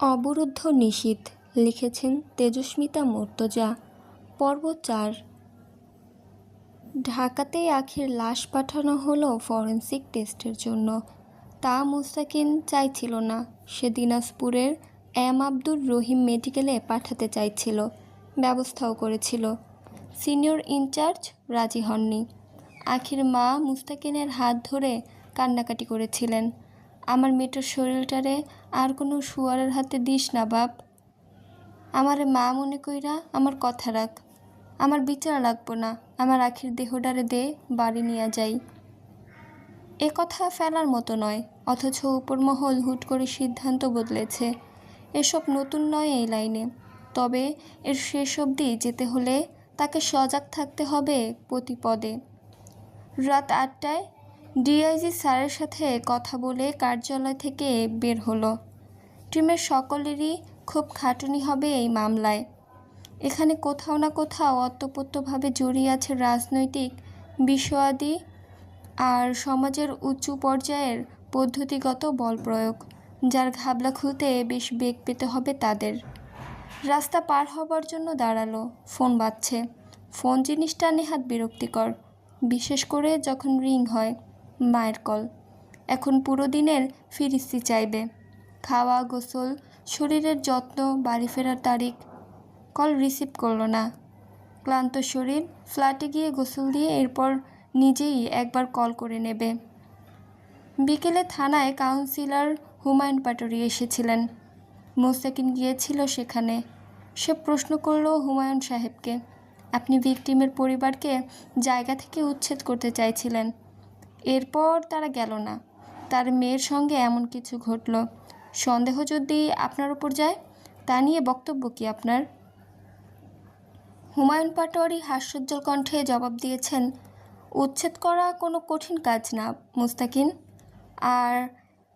অবরুদ্ধ নিশীথ লিখেছেন তেজস্মিতা মর্তজা। পর্ব চার। ঢাকাতেই আখির লাশ পাঠানো হলো ফরেন্সিক টেস্টের জন্য। তা মুস্তাকিন চাইছিল না। সে দিনাজপুরের এম আব্দুর রহিম মেডিকেলে পাঠাতে চাইছিল। ব্যবস্থাও করেছিল। সিনিয়র ইনচার্জ রাজি হননি। আখির মা মুস্তাকিনের হাত ধরে কান্নাকাটি করেছিলেন। আমার মেয়েটার শরীরটারে আর কোনো শুয়ারের হাতে দিস না, বাপ। আমার মা মনে কইরা আমার কথা রাখ। আমার বিচার লাগবো না। আমার আখির দেহডারে দে, বাড়ি নিয়ে যাই। এ কথা ফেলার মতো নয়, অথচ উপরমহল হুট করে সিদ্ধান্ত বদলেছে। এসব নতুন নয় এই লাইনে। তবে এর শেষ অবধি যেতে হলে তাকে সজাগ থাকতে হবে প্রতি পদে রাত আটটায় ডিআইজি স্যারের সাথে কথা বলে কার্যালয় থেকে বের হলো। টিমের সকলেরই খুব খাটুনি হবে এই মামলায়। এখানে কোথাও না কোথাও অত্যপত্যভাবে জড়িয়ে আছে রাজনৈতিক বিষয়াদি আর সমাজের উঁচু পর্যায়ের পদ্ধতিগত বল প্রয়োগ, যার ঘাবলা খুলতে বেশ বেগ পেতে হবে তাদের। রাস্তা পার হবার জন্য দাঁড়াল, ফোন বাজছে। ফোন জিনিসটা নেহাত বিরক্তিকর, বিশেষ করে যখন রিং হয়। মায়ের কল। এখন পুরো দিনের ফিরিস্তি চাইবে। খাওয়া, গোসল, শরীরের যত্ন, বাড়ি ফেরার তারিখ। কল রিসিভ করল না। ক্লান্ত শরীর, ফ্ল্যাটে গিয়ে গোসল দিয়ে এরপর নিজেই একবার কল করে নেবে। বিকেলে থানায় কাউন্সিলর হুমায়ুন পাটরি এসেছিলেন। মোস্তাকিন গিয়েছিল সেখানে। সে প্রশ্ন করল হুমায়ুন সাহেবকে। আপনি ভিকটিমের পরিবারকে জায়গা থেকে উচ্ছেদ করতে চাইছিলেন। এরপর তারা গেল না। তার মেয়ের সঙ্গে এমন কিছু ঘটল। সন্দেহ যদি আপনার উপর যায়, তা নিয়ে বক্তব্য কি আপনার? হুমায়ুন পাটোয়ারি হাস্যোজ্জ্বল কণ্ঠে জবাব দিয়েছেন, উচ্ছেদ করা কোনো কঠিন কাজ না, মুস্তাকিন। আর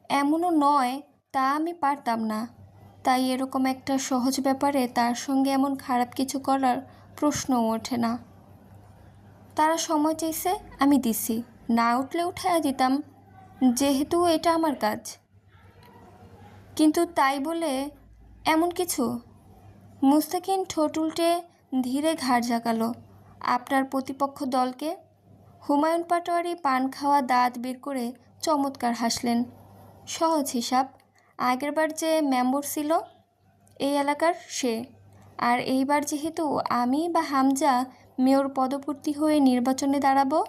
এমনও নয়, তা আমি পারতাম না। তাই এরকম একটা সহজ ব্যাপারে তার সঙ্গে এমন খারাপ কিছু করার প্রশ্নও ওঠে না। তারা সময় চাইছে, আমি দিছি। না উঠলে উঠাইয়া দিতাম, যেহেতু এটা আমার কাজ। কিন্তু তাই বলে এমন কিছু? মুস্তাকিন ঠোঁট উল্টে ধীরে ঘাড় জাগালো আপনার প্রতিপক্ষ দলকে? হুমায়ুন পাটোয়ারি পান খাওয়া দাঁত বের করে চমৎকার হাসলেন। সহজ হিসাব, আগেরবার যে মেম্বর ছিল, এই এলাকার সে। আর এইবার যেহেতু আমি বা হামজা মেয়র পদপূর্তি হয়ে নির্বাচনে দাঁড়াবো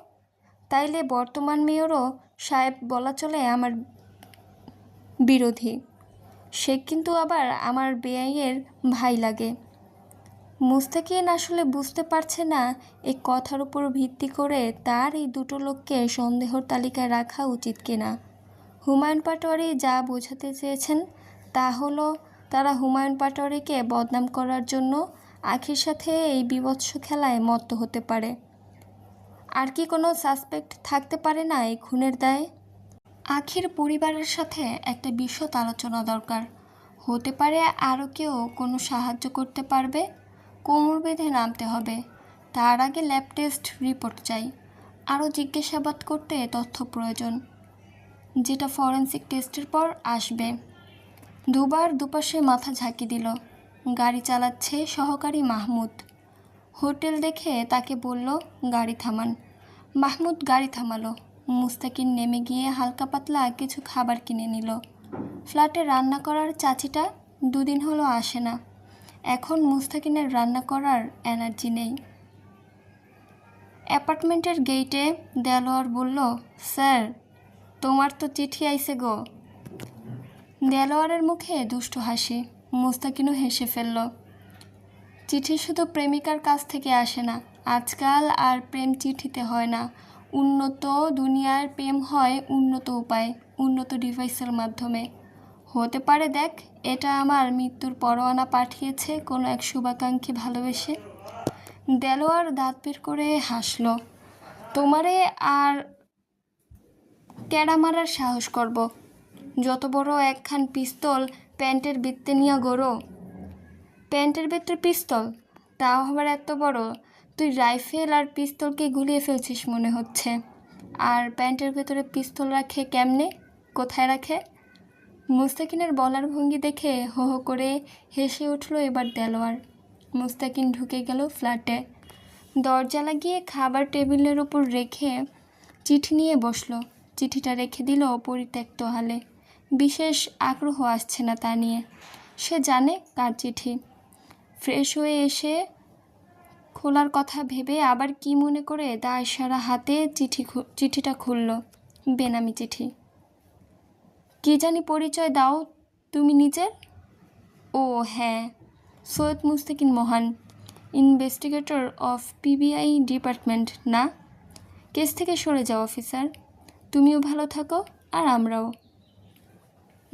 তাইলে বর্তমান মেয়রও সাহেব বলা চলে আমার বিরোধী। সে কিন্তু আবার আমার বেআইয়ের ভাই লাগে। মুস্তাকিন আসলে বুঝতে পারছে না এই কথার উপর ভিত্তি করে তার এই দুটো লোককে সন্দেহর তালিকায় রাখা উচিত কিনা। হুমায়ুন পাটোয়ারি যা বোঝাতে চেয়েছেন তা হলো, তারা হুমায়ুন পাটোয়ারিকে বদনাম করার জন্য আখির সাথে এই বিভৎস খেলায় মত্ত হতে পারে। আর কি কোনো সাসপেক্ট থাকতে পারে না এই খুনের দায়ে? আখির পরিবারের সাথে একটা বিশদ আলোচনা দরকার। হতে পারে আরও কেউ কোনো সাহায্য করতে পারবে? কোমর বেঁধে নামতে হবে। তার আগে ল্যাব টেস্ট রিপোর্ট চাই। আরও জিজ্ঞাসাবাদ করতে তথ্য প্রয়োজন। যেটা ফরেন্সিক টেস্টের পর আসবে। দুবার দুপাশে মাথা ঝাঁকি দিল। গাড়ি চালাচ্ছে সহকারী মাহমুদ। হোটেল দেখে তাকে বলল, গাড়ি থামান। মাহমুদ গাড়ি থামালো। মুস্তাকিন নেমে গিয়ে হালকা পাতলা কিছু খাবার কিনে নিল। ফ্ল্যাটে রান্না করার চাচিটা দুদিন হলো আসে না। এখন মুস্তাকিনের রান্না করার এনার্জি নেই। অ্যাপার্টমেন্টের গেইটে দেলোয়ার বলল, স্যার, তোমার তো চিঠি আইছে গো। দেলোয়ারের মুখে দুষ্ট হাসি। মুস্তাকিনও হেসে ফেলল চিঠি শুধু প্রেমিকার কাছ থেকে আসে না, আজকাল আর প্রেম চিঠিতে হয় না। উন্নত দুনিয়ার প্রেম হয় উন্নত উপায়ে, উন্নত ডিভাইসের মাধ্যমে। হতে পারে দেখ, এটা আমার মৃত্যুর পরোয়ানা পাঠিয়েছে কোনো এক শুভাকাঙ্ক্ষী ভালোবেসে। দেলোয়ার দাঁত বের করে হাসল, তোমারে আর ক্যাড়া মারার সাহস করব। যত বড় একখান পিস্তল প্যান্টের বৃত্তে নিয়ে গড়ো প্যান্টের ভেতরে পিস্তল? তাও আবার এত বড়? তুই রাইফেল আর পিস্তলকে গুলিয়ে ফেলছিস মনে হচ্ছে। আর প্যান্টের ভেতরে পিস্তল রাখে কেমনে? কোথায় রাখে? মুস্তাকিনের বলার ভঙ্গি দেখে হো হো করে হেসে উঠল এবার দেলোয়ার। মুস্তাকিন ঢুকে গেল ফ্ল্যাটে। দরজা লাগিয়ে খাবার টেবিলের ওপর রেখে চিঠি নিয়ে বসল। চিঠিটা রেখে দিল পরিত্যক্ত হালে। বিশেষ আগ্রহ আসছে না তা নিয়ে। সে জানে কার চিঠি। ফ্রেশ হয়ে এসে খোলার কথা ভেবে আবার কি মনে করে দায় সারা হাতে চিঠি চিঠিটা খুলল। বেনামি চিঠি। কি জানি পরিচয় দাও তুমি নিজের? ও হ্যাঁ Syed Mustakin Mahan, investigator of PBI department, না? কেস থেকে সরে যাও, অফিসার। তুমিও ভালো থাকো আর আমরাও।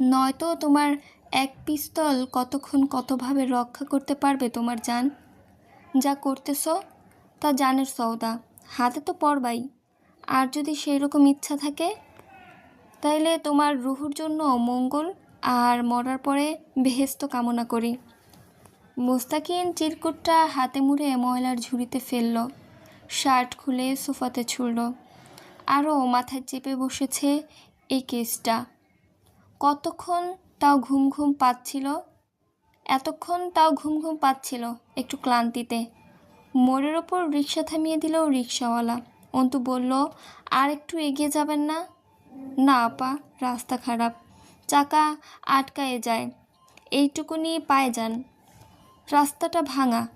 নয়তো তোমার এক পিস্তল কতক্ষণ কতভাবে রক্ষা করতে পারবে তোমার জান? যা করতেছ তা জানের সওদা, হাতে তো পড়বাই আর যদি সেই রকম ইচ্ছা থাকে, তাইলে তোমার রুহুর জন্য মঙ্গল আর মরার পরে বেহেস্ত কামনা করি। মুস্তাকিন চিরকুটটা হাতে মুড়ে ময়লার ঝুড়িতে ফেলল, শার্ট খুলে সোফাতে ছুড়ল। আরও মাথায় চেপে বসেছে এই কেসটা। কতক্ষণ তাও ঘুম ঘুম পাচ্ছিল। এতক্ষণ তাও ঘুম ঘুম পাচ্ছিল একটু ক্লান্তিতে। মোড়ের ওপর রিক্সা থামিয়ে দিল রিক্সাওয়ালা অন্তু বলল, আর একটু এগিয়ে যাবেন না? না, আপা, রাস্তা খারাপ। চাকা আটকায়ে যায়। এইটুকুনি পায়ে যান। রাস্তাটা ভাঙা।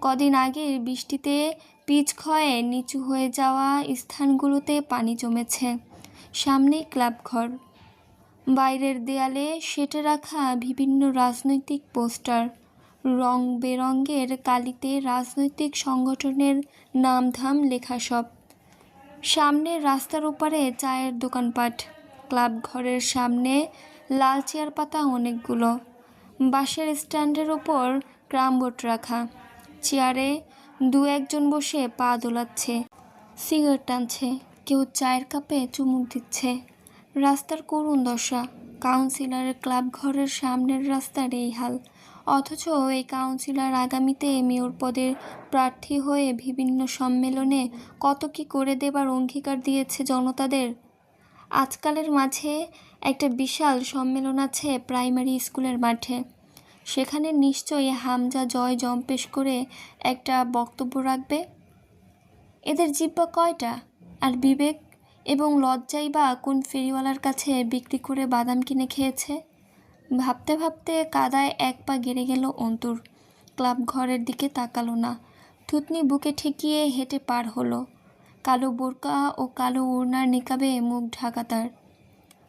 কদিন আগে বৃষ্টিতে পিচ ক্ষয়ে নিচু হয়ে যাওয়া স্থানগুলোতে পানি জমেছে। সামনেই ক্লাব ঘর বাইরের দেয়ালে সেটে রাখা বিভিন্ন রাজনৈতিক পোস্টার। রং বেরঙের কালিতে রাজনৈতিক সংগঠনের নামধাম লেখা সব। সামনের রাস্তার ওপারে চায়ের দোকানপাট। ক্লাব ঘরের সামনে লাল চেয়ার পাতা অনেকগুলো। বাসের স্ট্যান্ডের ওপর ক্রামবোর্ড রাখা। চেয়ারে দু একজন বসে পা দোলাচ্ছে। সিগারেট টানছে। কেউ চায়ের কাপে চুমুক দিচ্ছে। রাস্তার করুণ দশা। কাউন্সিলরের ক্লাব ঘরের সামনের রাস্তার এই হাল। অথচ এই কাউন্সিলর আগামীতে মেয়র পদের প্রার্থী হয়ে বিভিন্ন সম্মেলনে কত কি করে দেবার অঙ্গীকার দিয়েছে জনতাদের? আজকালের মাঝে একটা বিশাল সম্মেলন আছে প্রাইমারি স্কুলের মাঠে। সেখানে নিশ্চয়ই হামজা জয় জম্পেশ করে একটা বক্তব্য রাখবে? এদের জিব্বা কয়টা? আর বিবেক এবং লজ্জাই বা কোন ফেরিওয়ালার কাছে বিক্রি করে বাদাম কিনে খেয়েছে? ভাবতে ভাবতে কাদায় এক পা গেড়ে গেল অন্তুর। ক্লাব ঘরের দিকে তাকালো না। থুতনি বুকে ঠেকিয়ে হেঁটে পার হলো। কালো বোরকা ও কালো ওড়নার নিকাবে মুখ ঢাকা তার।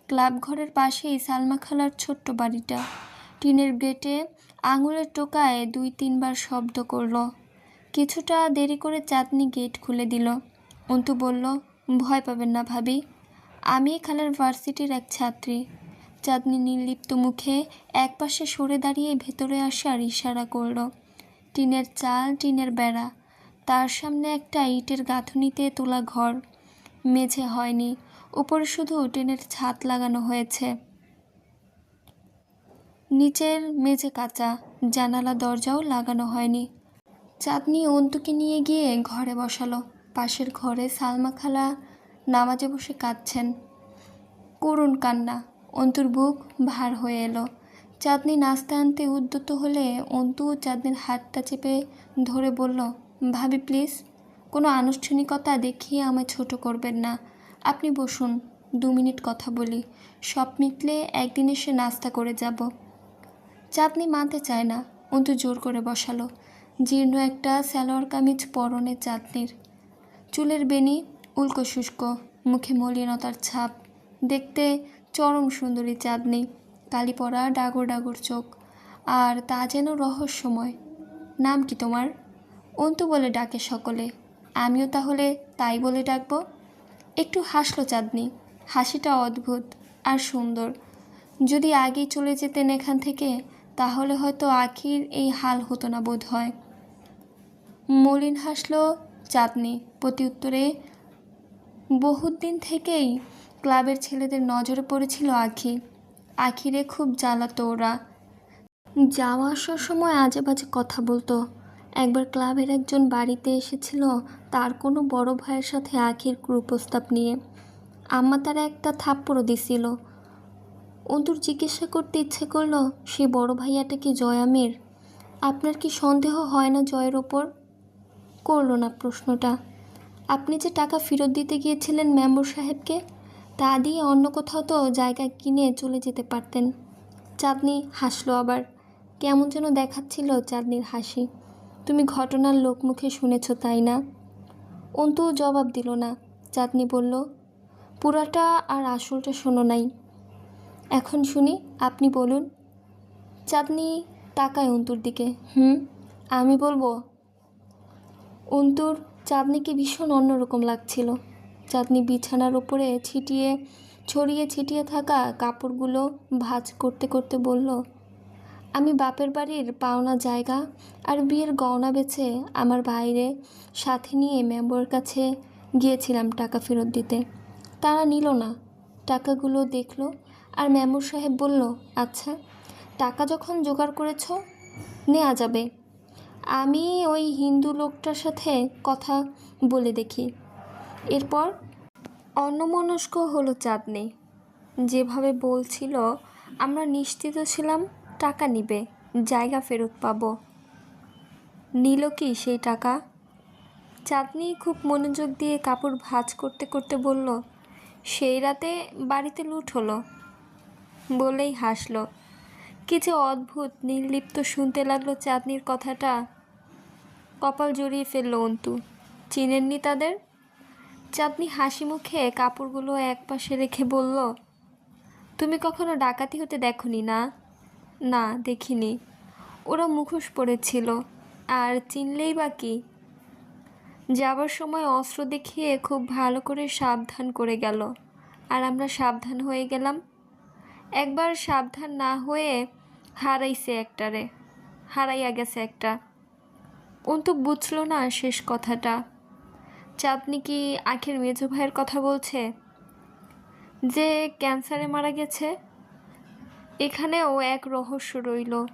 ক্লাব ঘরের পাশেই সালমা খালার ছোট্ট বাড়িটা। টিনের গেটে আঙুলের টোকায় দুই তিনবার শব্দ করল। কিছুটা দেরি করে চাঁদনি গেট খুলে দিল। অন্তু বলল ভয় পাবেন না ভাবি। আমি খালার ভার্সিটির এক ছাত্রী। চাঁদনি নির্লিপ্ত মুখে একপাশে সরে দাঁড়িয়ে ভেতরে আসার ইশারা করল, টিনের চাল, টিনের বেড়া। তার সামনে একটা ইটের গাঁথুনিতে তোলা ঘর। মেঝে হয়নি। উপরে শুধু টিনের ছাদ লাগানো হয়েছে। নিচের মেঝে কাঁচা। জানালা, দরজাও লাগানো হয়নি। চাঁদনি অন্তুকে নিয়ে গিয়ে ঘরে বসালো। পাশের ঘরে সালমা খালা নামাজে বসে কাঁদছেন। করুণ কান্না, অন্তুর বুক ভার হয়ে এলো। চাঁদনি নাস্তা আনতে উদ্যত হলে অন্তু চাঁদনির হাতটা চেপে ধরে বলল, ভাবি, প্লিজ, কোনো আনুষ্ঠানিকতা দেখিয়ে আমায় ছোট করবেন না। আপনি বসুন, দু মিনিট কথা বলি। সব মিটলে একদিন এসে নাস্তা করে যাব। চাঁদনি মানতে চায় না, অন্তু জোর করে বসালো। জীর্ণ একটা সালোয়ার কামিজ পরনে চাঁদনির। চুলের বেনি উল্কো শুষ্ক, মুখে মলিনতার ছাপ, দেখতে চরম সুন্দরী চাঁদনি, কালি পরা ডাগর ডাগর চোখ, আর তা যেন রহস্যময়। নাম কি তোমার? অন্তু বলে ডাকে সকলে। আমিও তাহলে তাই বলে ডাকবো? একটু হাসলো চাঁদনি। হাসিটা অদ্ভুত আর সুন্দর। যদি আগেই চলে যেতেন এখান থেকে, তাহলে হয়তো আখির এই হাল হতো না বোধ হয় মলিন হাসলো চাঁদনি। প্রতি উত্তরে, বহুত দিন থেকেই ক্লাবের ছেলেদের নজরে পড়েছিল আখি। আখিরে খুব জ্বালাতো ওরা। যাওয়া আসার সময় আজে বাজে কথা বলতো। একবার ক্লাবের একজন বাড়িতে এসেছিল তার কোনো বড় ভাইয়ের সাথে আখির কুপ্রস্তাব নিয়ে। আম্মা তার একটা থাপ্পড়ও দিছিল। অন্তুর জিজ্ঞাসা করতে ইচ্ছে করল, সে বড় ভাইয়াটা কি জয়ামের? আপনার কি সন্দেহ হয় না জয়ের ওপর? করল না প্রশ্নটা। আপনি যে টাকা ফেরত দিতে গিয়েছিলেন মেম্বর সাহেবকে, তা দিয়ে অন্য কোথাও তো জায়গা কিনে চলে যেতে পারতেন। চাঁদনি হাসলো আবার। কেমন যেন দেখাচ্ছিল চাঁদনির হাসি। তুমি ঘটনার লোকমুখে শুনেছ, তাই না? অন্তু জবাব দিল না। চাঁদনি বলল, পুরাটা আর আসলটা শোনো নাই। এখন শুনি, আপনি বলুন। চাঁদনি তাকায় অন্তুর দিকে। হুম, আমি বলব অন্তুর চাঁদনিকে ভীষণ অন্যরকম লাগছিল। চাঁদনি বিছানার উপরে ছিটিয়ে, ছড়িয়ে ছিটিয়ে থাকা কাপড়গুলো ভাঁজ করতে করতে বলল, আমি বাপের বাড়ির পাওনা জায়গা আর বিয়ের গয়না বেচে আমার বাইরে সাথে নিয়ে মেম্বরের কাছে গিয়েছিলাম টাকা ফেরত দিতে। তারা নিল না। টাকাগুলো দেখল আর মেম্বর সাহেব বলল আচ্ছা টাকা যখন জোগাড় করেছ নেওয়া যাবে। আমি ওই হিন্দু লোকটার সাথে কথা বলে দেখি। এরপর অন্যমনস্ক হলো চাঁদনি। যেভাবে বলছিল, আমরা নিশ্চিত ছিলাম টাকা নিবে, জায়গা ফেরত পাবো। নিল কি সেই টাকা? চাঁদনি খুব মনোযোগ দিয়ে কাপড় ভাঁজ করতে করতে বলল, সেই রাতে বাড়িতে লুট হলো। বলেই হাসলো। কি যে অদ্ভুত, নির্লিপ্ত শুনতে লাগল চাঁদনির কথাটা। কপাল জড়িয়ে ফেলল অন্তু। চিনেননি তাদের? চাঁদনি হাসি মুখে কাপড়গুলো এক পাশে রেখে বলল, তুমি কখনো ডাকাতি হতে দেখনি না? না, দেখিনি। ওরা মুখোশ পড়েছিল আর চিনলেই বা কি? যাবার সময় অস্ত্র দেখিয়ে খুব ভালো করে সাবধান করে গেল। আর আমরা সাবধান হয়ে গেলাম। একবার সাবধান না হয়ে হারাইছে একটারে, হারাইয়া গেছে একটা। অন্তু বুঝলো না শেষ কথাটা। চাঁদনি কি আখের মেজো ভাইয়ের কথা বলছে? যে ক্যান্সারে মারা গেছে, এখানেও এক রহস্য রইল।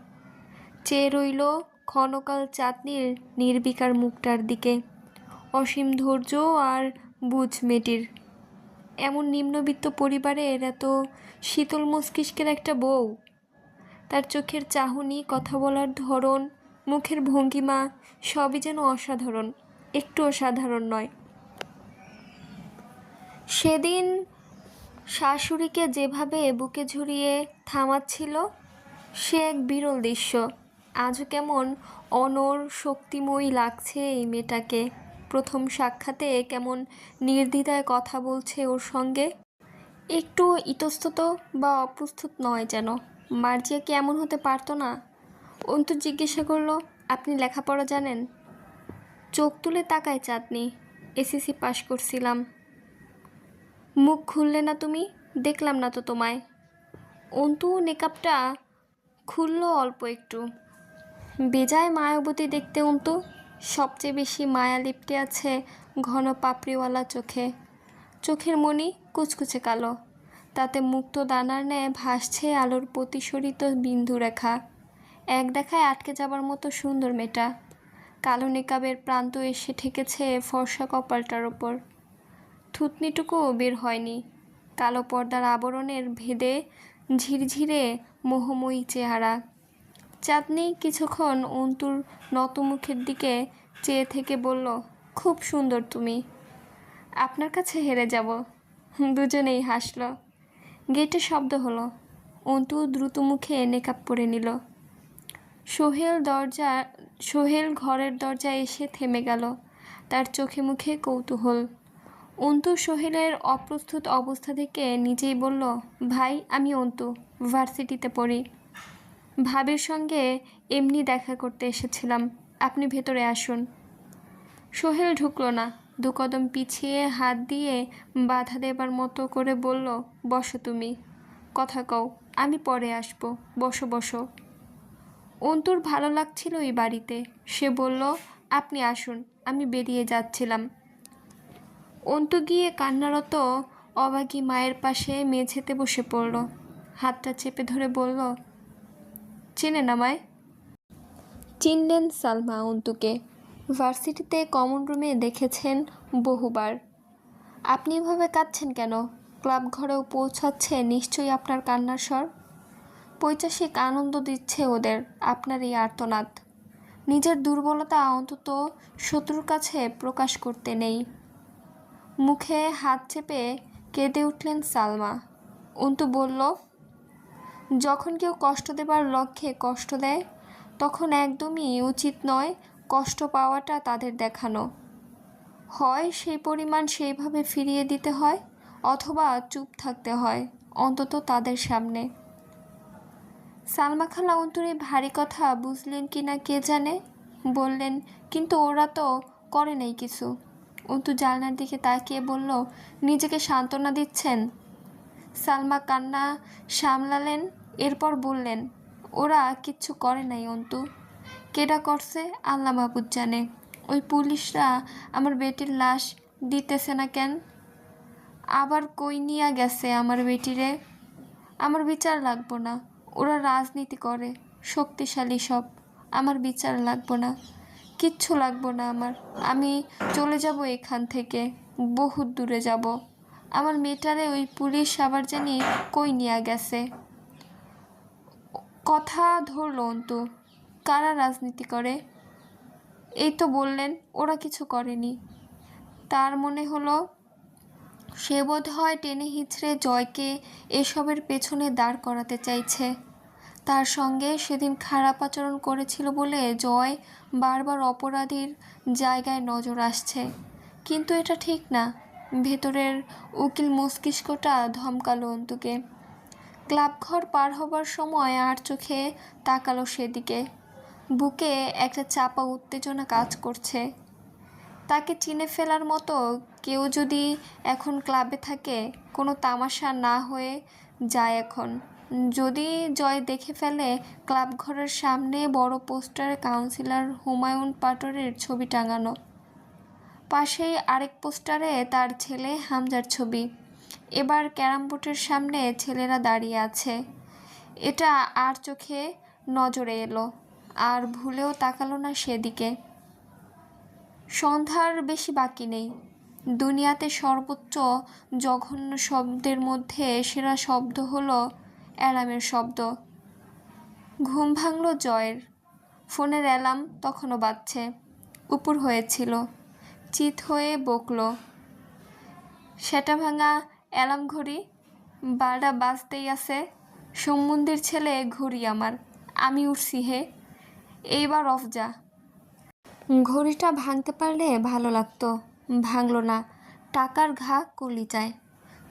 চেয়ে রইল ক্ষণকাল চাঁদনির নির্বিকার মুখটার দিকে। অসীম ধৈর্য আর বুঝ মেটির। এমন নিম্নবিত্ত পরিবারের এত শীতল মস্তিষ্কের একটা বউ। তার চোখের চাহনি, কথা বলার ধরন, মুখের ভঙ্গিমা সবই যেন অসাধারণ, একটু অসাধারণ নয়। সেদিন শাশুড়িকে যেভাবে বুকে ঝুরিয়ে থামাচ্ছিল, সে এক বিরল দৃশ্য। আজও কেমন অনর শক্তিময়ী লাগছে এই মেয়েটাকে। প্রথম সাক্ষাতে কেমন নির্দ্বিধায় কথা বলছে ওর সঙ্গে। একটু ইতস্তত বা অপ্রস্তুত নয় যেন। মার্জিয়া কি এমন হতে পারতো না? অন্তু জিজ্ঞাসা করল, আপনি লেখাপড়া জানেন? চোখ তুলে তাকায় চাঁদনি। এসএসসি পাশ করছিলাম। মুখ খুললে না তুমি? দেখলাম না তো তোমায়। অন্তু নেকাপটা খুললো অল্প একটু। বেজায় মায়াবতী দেখতে অন্তু, সবচেয়ে বেশি মায়া লিপটে আছে ঘন পাপড়িওয়ালা চোখে। চোখের মণি কুচকুচে কালো। তাতে মুক্ত দানার ন্যায় ভাসছে আলোর প্রতিসরিত বিন্দু রেখা। এক দেখায় আটকে যাবার মতো সুন্দর মেয়েটা। কালো নেকাবের প্রান্ত এসে ঠেকেছে ফর্সা কপালটার ওপর। থুতনিটুকুও বের হয়নি। কালো পর্দার আবরণের ভেদে ঝিরঝিরে মোহময়ী চেহারা। চাঁদনি কিছুক্ষণ অন্তুর নত মুখের দিকে চেয়ে থেকে বলল, খুব সুন্দর তুমি। আপনার কাছে হেরে যাব। দুজনেই হাসল। গেটে শব্দ হলো। অন্তু দ্রুত মুখে নেকাপ পরে নিল। সোহেল দরজা, সোহেল ঘরের দরজা এসে থেমে গেল। তার চোখে মুখে কৌতূহল। অন্তু সোহেলের অপ্রস্তুত অবস্থা থেকে নিজেই বলল, ভাই, আমি অন্তু, ভার্সিটিতে পড়ি। ভাবের সঙ্গে এমনি দেখা করতে এসেছিলাম। আপনি ভেতরে আসুন। সোহেল ঢুকলো না। দু কদম পিছিয়ে হাত দিয়ে বাধা দেবার মতো করে বলল, বসো তুমি। কথা কও, আমি পরে আসব। বসো বসো। অন্তুর ভালো লাগছিল এই বাড়িতে। সে বলল, আপনি আসুন, আমি বেরিয়ে যাচ্ছিলাম। অন্তু গিয়ে কান্নারত অবাগী মায়ের পাশে মেঝেতে বসে পড়ল। হাতটা চেপে ধরে বলল, চেনে না মায়? চিনলেন সালমা অন্তুকে। ভার্সিটিতে কমন রুমে দেখেছেন বহুবার। আপনি এভাবে কাঁদছেন কেন? ক্লাব ঘরেও পৌঁছাচ্ছে নিশ্চয়ই আপনার কান্নার স্বর। পৈচাসিক আনন্দ দিচ্ছে ওদের, আপনার এই আর্তনাদ। নিজের দুর্বলতা অন্তত শত্রুর কাছে প্রকাশ করতে নেই। মুখে হাত চেপে কেঁদে উঠলেন সালমা। অন্তু বলল, যখন কেউ কষ্ট দেবার লক্ষ্যে কষ্ট দেয়, তখন একদমই উচিত নয় কষ্ট পাওয়াটা তাদের দেখানো। হয় সেই পরিমাণ সেইভাবে ফিরিয়ে দিতে হয়, অথবা চুপ থাকতে হয়, অন্তত তাদের সামনে। সালমা খালা অন্তুর ভারী কথা বুঝলেন কি না কে জানে? বললেন, কিন্তু ওরা তো করে নেই কিছু। অন্তু জানলার দিকে তাকিয়ে বলল, নিজেকে সান্ত্বনা দিচ্ছেন? সালমা কান্না সামলালেন, এরপর বললেন, ওরা কিচ্ছু করে নাই, অন্তু। কেডা করছে? আল্লাহ মাহবুদ জানে। ওই পুলিশরা আমার বেটির লাশ দিতেছে না কেন? আবার কই নিয়া গেছে আমার বেটিরে? আমার বিচার লাগবো না। ওরা রাজনীতি করে, শক্তিশালী সব। আমার বিচার লাগবো না। কিচ্ছু লাগবো না আমার। আমি চলে যাব এখান থেকে। বহুত দূরে যাব। আমার মেয়েটারে ওই পুলিশ আবার জানি কই নিয়ে গেছে। কথা ধরল অন্তু। কারা রাজনীতি করে? এই তো বললেন, ওরা কিছু করেনি। তার মনে হলো, সে বোধ হয় টেনে হিচড়ে জয়কে এসবের পেছনে দাঁড় করাতে চাইছে। তার সঙ্গে সেদিন খারাপ আচরণ করেছিল বলে জয় বারবার অপরাধীর জায়গায় নজর আসছে। কিন্তু এটা ঠিক না। ভেতরের উকিল মস্তিষ্কটা ধমকালো অন্তুকে। ক্লাবঘর পার হবার সময় আর চোখে তাকালো সেদিকে। বুকে একটা চাপা উত্তেজনা কাজ করছে। তাকে চিনে ফেলার মতো কেউ যদি এখন ক্লাবে থাকে, কোনো তামাশা না হয়ে যায় এখন। যদি জয় দেখে ফেলে, ক্লাব ঘরের সামনে বড় পোস্টারে কাউন্সিলর হুমায়ুন পাটোয়ারির ছবি টাঙানো। পাশেই আরেক পোস্টারে তার ছেলে হামজার ছবি। এবার ক্যারাম বোর্ডের সামনে ছেলেরা দাঁড়িয়ে আছে। এটা আর চোখে নজরে এলো। আর ভুলেও তাকালো না সেদিকে। সন্ধ্যার বেশি বাকি নেই। দুনিয়াতে সর্বোচ্চ জঘন্য শব্দের মধ্যে সেরা শব্দ হলো অ্যালার্মের শব্দ। ঘুম ভাঙল জয়ের। ফোনের অ্যালার্ম তখনও বাজছে। উপর হয়েছিল। চিত হয়ে বকল। সেটা ভাঙা অ্যালার্ম ঘড়ি? বারোটা বাজতেই আছে। সম্বন্ধের ছেলে ঘড়ি আমার। আমি উঠছি হে। এইবার অফ যা। ঘড়িটা ভাঙতে পারলে ভালো লাগতো। ভাঙলো না। টাকার ঘা কলি যায়।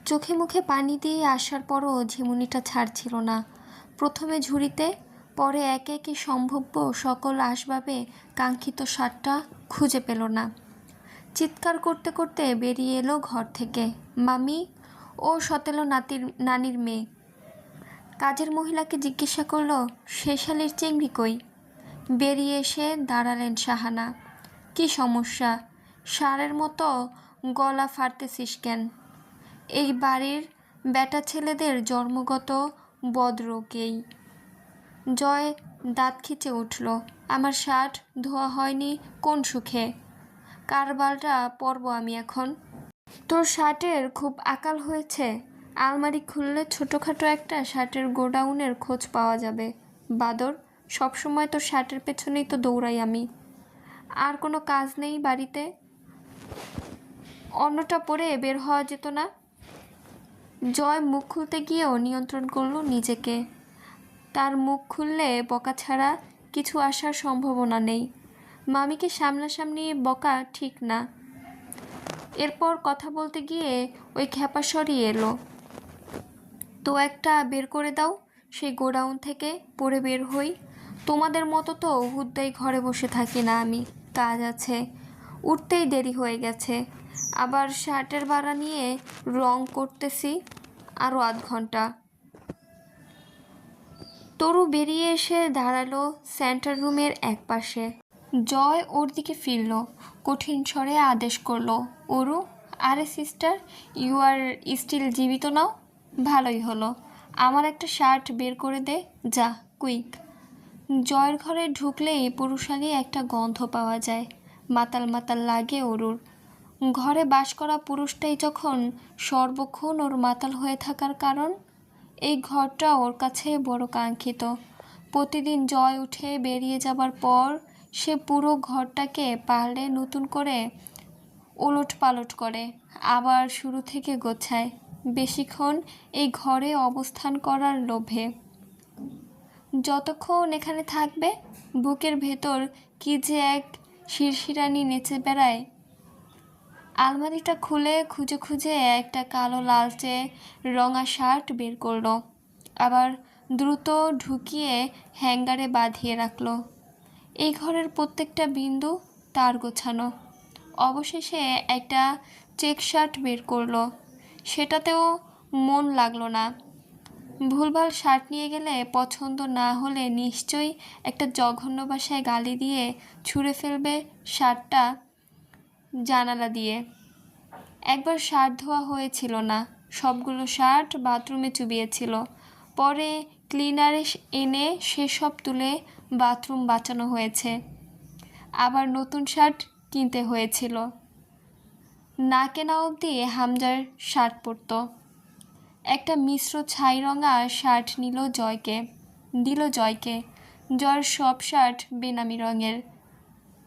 চোখে মুখে পানি দিয়ে আসার পরও ঝিমুনিটা ছাড়ছিল না। প্রথমে ঝুড়িতে, পরে একে একে সম্ভব্য সকল আসবাবে কাঙ্ক্ষিত সারটা খুঁজে পেল না। চিৎকার করতে করতে বেরিয়ে এলো ঘর থেকে। মামি ও সতেলো নাতির, নানির মেয়ে। কাজের মহিলাকে জিজ্ঞাসা করল শেষালির চেংড়ি কই? বেরিয়ে এসে দাঁড়ালেন সাহানা কি সমস্যা? সারের মতো গলা ফাটতেছিস কেন? এই বাড়ির বেটা ছেলেদের জন্মগত বদরোগেই। জয় দাঁত খিচে উঠল। আমার শার্ট ধোয়া হয়নি, কোন সুখে? কারবালটা পরব আমি এখন? তোর শার্টের খুব আকাল হয়েছে। আলমারি খুললে ছোটোখাটো একটা শার্টের গোডাউনের খোঁজ পাওয়া যাবে। বাদর সবসময় তোর শার্টের পেছনেই তো দৌড়াই আমি। আর কোনো কাজ নেই বাড়িতে? অন্যটা পরে বের হওয়া যেত না। জয় মুখ খুলতে গিয়েও নিয়ন্ত্রণ করল নিজেকে। তার মুখ খুললে বকা ছাড়া কিছু আসার সম্ভাবনা নেই। মামিকে সামনাসামনি বকা ঠিক না। এরপর কথা বলতে গিয়ে ওই খ্যাপা সরিয়ে এলো। তো একটা বের করে দাও, সেই গোডাউন থেকে পরে বের হই। তোমাদের মতো তো হুদ্দাই ঘরে বসে থাকি না আমি। কাজ আছে, উঠতেই দেরি হয়ে গেছে। আবার শার্টের ভাড়া নিয়ে রং করতেছি আরও আধ ঘণ্টা। তরু বেরিয়ে এসে দাঁড়াল সেন্টার রুমের এক পাশে জয় ওর দিকে ফিরল, কঠিন স্বরে আদেশ করল ওরু আরে সিস্টার, ইউ আর স্টিল জীবিত নাও? ভালোই হলো। আমার একটা শার্ট বের করে দে, যা, কুইক। জয়ের ঘরে ঢুকলেই পুরুষালী একটা গন্ধ পাওয়া যায়। মাতাল মাতাল লাগে অরুর। ঘরে বাস করা পুরুষটাই যখন সর্বক্ষণ ওর মাতাল হয়ে থাকার কারণ, এই ঘরটা ওর কাছে বড় কাঙ্ক্ষিত। প্রতিদিন জয় উঠে বেরিয়ে যাবার পর সে পুরো ঘরটাকে পারলে নতুন করে ওলট পালট করে, আবার শুরু থেকে গোছায়। বেশিক্ষণ এই ঘরে অবস্থান করার লোভে। যতক্ষণ এখানে থাকবে, বুকের ভেতর কি যে এক শিরশিরানি নেচে বেড়ায়। আলমারিটা খুলে খুঁজে খুঁজে একটা কালো লালচে রঙা শার্ট বের করল, আবার দ্রুত ঢুকিয়ে হ্যাঙ্গারে বাঁধিয়ে রাখল। এই ঘরের প্রত্যেকটা বিন্দু তার গোছানো। অবশেষে একটা চেক শার্ট বের করল। সেটাতেও মন লাগল না। ভুলভাল শার্ট নিয়ে গেলে পছন্দ না হলে নিশ্চয়ই একটা জঘন্য ভাষায় গালি দিয়ে ছুঁড়ে ফেলবে শার্টটা জানালা দিয়ে। একবার শার্ট ধোয়া হয়েছিল না, সবগুলো শার্ট বাথরুমে চুবিয়েছিল। পরে ক্লিনারে এনে সেসব তুলে বাথরুম বাঁচানো হয়েছে। আবার নতুন শার্ট কিনতে হয়েছিল। না কেনা অবধি হামজার শার্ট পরতো। একটা মিশ্র ছাই রঙা শার্ট নিল জয়কে, দিল জয়কে। জয়ের সব শার্ট বেনামি রঙের।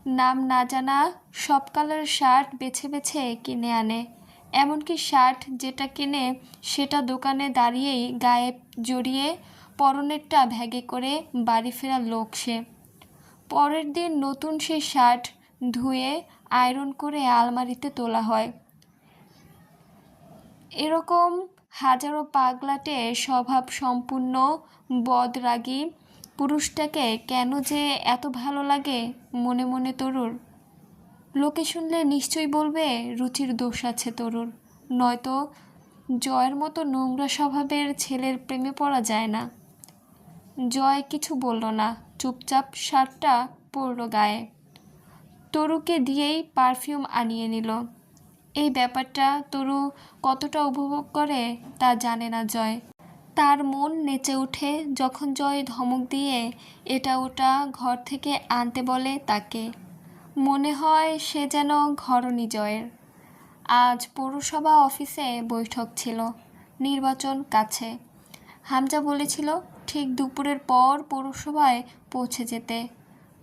নাম না জানা সব কালার শার্ট বেছে বেছে কিনে আনে। এমনকি শার্ট যেটা কেনে সেটা দোকানে দাঁড়িয়েই গায়ে জড়িয়ে পরনেরটা ভ্যাগে করে বাড়ি ফেরার লোক সে। পরের দিন নতুন সেই শার্ট ধুয়ে আয়রন করে আলমারিতে তোলা হয়। এরকম হাজারো পাগলাটে স্বভাব সম্পূর্ণ বদরাগী। পুরুষটাকে কেন যে এত ভালো লাগে মনে মনে তরুর। লোকে শুনলে নিশ্চয়ই বলবে, রুচির দোষ আছে তরুর। নয়তো জয়ের মতো নোংরা স্বভাবের ছেলের প্রেমে পড়া যায় না। জয় কিছু বলল না, চুপচাপ শার্টটা পরল গায়ে। তরুকে দিয়েই পারফিউম আনিয়ে নিল। এই ব্যাপারটা তরু কতটা উপভোগ করে তা জানে না জয়। তার মন নেচে ওঠে যখন জয় ধমক দিয়ে এটা ওটা ঘর থেকে আনতে বলে তাকে। মনে হয় সে যেন ঘরণী জয়ের। আজ পৌরসভা অফিসে বৈঠক ছিল নির্বাচন কাছে। হামজা বলেছিল, ঠিক দুপুরের পর পৌরসভায় পৌঁছে যেতে।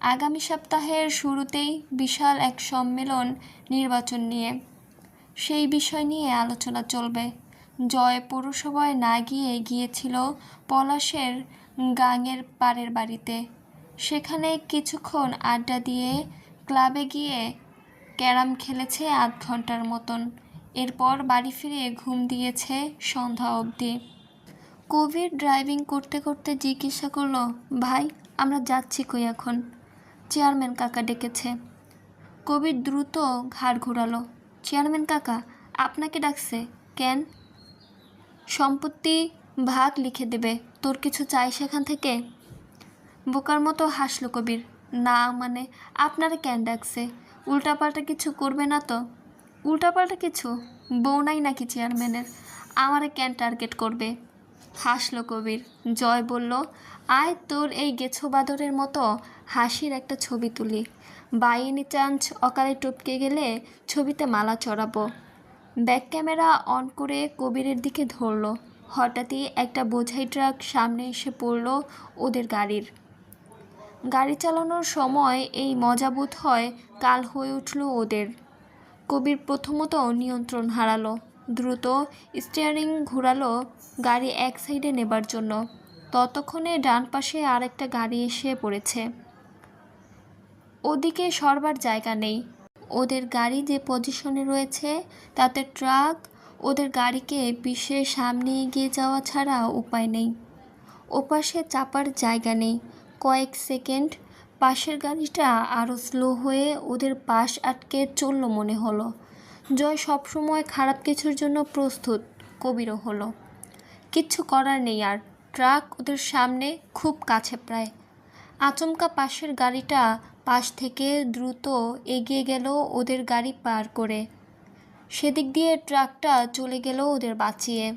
আগামী সপ্তাহের শুরুতেই বিশাল এক সম্মেলন নির্বাচন নিয়ে সেই বিষয় নিয়ে আলোচনা চলবে। জয় পৌরসভায় না গিয়ে গিয়েছিল পলাশের গাঙের পাড়ের বাড়িতে। সেখানে কিছুক্ষণ আড্ডা দিয়ে ক্লাবে গিয়ে ক্যারাম খেলেছে আধ ঘণ্টার মতন। এরপর বাড়ি ফিরে ঘুম দিয়েছে সন্ধ্যা অবধি। কোভিড ড্রাইভিং করতে করতে জিজ্ঞাসা করল, ভাই, আমরা যাচ্ছি কই এখন? চেয়ারম্যান কাকা ডেকেছে। কবির দ্রুত ঘাড় ঘোরালো। চেয়ারম্যান কাকা, আপনাকে ডাকছে, কেন? সম্পত্তি ভাগ লিখে দেবে, তোর কিছু চাই সেখান থেকে? বোকার মতো হাসলো কবির, না মানে আপনারা কেন ডাকছে? উল্টাপাল্টা কিছু করবে না তো? উল্টাপাল্টা কিছু? বউ নাই নাকি চেয়ারম্যানের? আমারে কেন টার্গেট করবে? হাসলো কবির, জয় বলল, আয় তোর এই গেছো বাদরের মতো হাসির একটা ছবি তুলি। বাই এনি চান্স অকালে টপকে গেলে ছবিতে মালা চড়াবো। ব্যাক ক্যামেরা অন করে কবিরের দিকে ধরলো। হঠাৎই একটা বোঝাই ট্রাক সামনে এসে পড়ল ওদের গাড়ির। গাড়ি চালানোর সময় এই মজাবোধ হয় কাল হয়ে উঠল ওদের। কবির প্রথমত নিয়ন্ত্রণ হারালো। দ্রুত স্টিয়ারিং ঘোরালো গাড়ি এক সাইডে নেবার জন্য। ততক্ষণে ডান পাশে আরেকটা গাড়ি এসে পড়েছে। ওদিকে সরবার জায়গা নেই। ওদের গাড়ি যে পজিশনে রয়েছে, তাতে ট্রাক ওদের গাড়িকে পিষে সামনে এগিয়ে যাওয়া ছাড়া উপায় নেই। ওপাশে চাপার জায়গা নেই। কয়েক সেকেন্ড, পাশের গাড়িটা আরও স্লো হয়ে ওদের পাশ আটকে চলল মনে হলো। জয় সবসময় খারাপ কিছুর জন্য প্রস্তুত, কবিরও হলো। কিচ্ছু করার নেই আর ট্রাক ওদের সামনে খুব কাছে প্রায়। আচমকা পাশের গাড়িটা পাশ থেকে দ্রুত এগিয়ে গেল ওদের গাড়ি পার করে। সেদিক দিয়ে ট্রাকটা চলে গেল ওদের বাঁচিয়ে।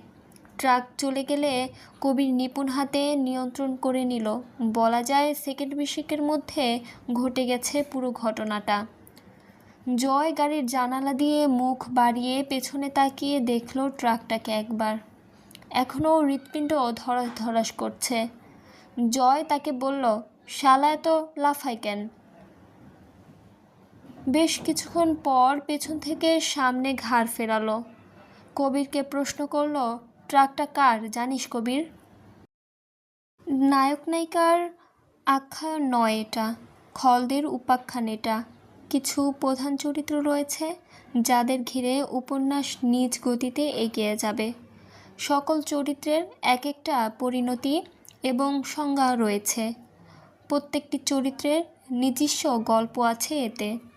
ট্রাক চলে গেলে কবির নিপুণ হাতে নিয়ন্ত্রণ করে নিল। বলা যায় সেকেন্ড বিশেকের মধ্যে ঘটে গেছে পুরো ঘটনাটা। জয় গাড়ির জানালা দিয়ে মুখ বাড়িয়ে পেছনে তাকিয়ে দেখল ট্রাকটাকে একবার। এখনও হৃৎপিণ্ড ধরাস ধরাস করছে। জয় তাকে বলল, শালা এত লাফাই কেন? বেশ কিছুক্ষণ পর পেছন থেকে সামনে ঘাড় ফেরালো। কবিরকে প্রশ্ন করল, ট্রাকটা কার? জানিস কবির? নায়ক নায়িকার আখ্যান নয় এটা, খলদের উপাখ্যান এটা। কিছু প্রধান চরিত্র রয়েছে যাদের ঘিরে উপন্যাস নিজ গতিতে এগিয়ে যাবে। সকল চরিত্রের এক একটা পরিণতি এবং সংজ্ঞা রয়েছে। প্রত্যেকটি চরিত্রের নিজস্ব গল্প আছে এতে।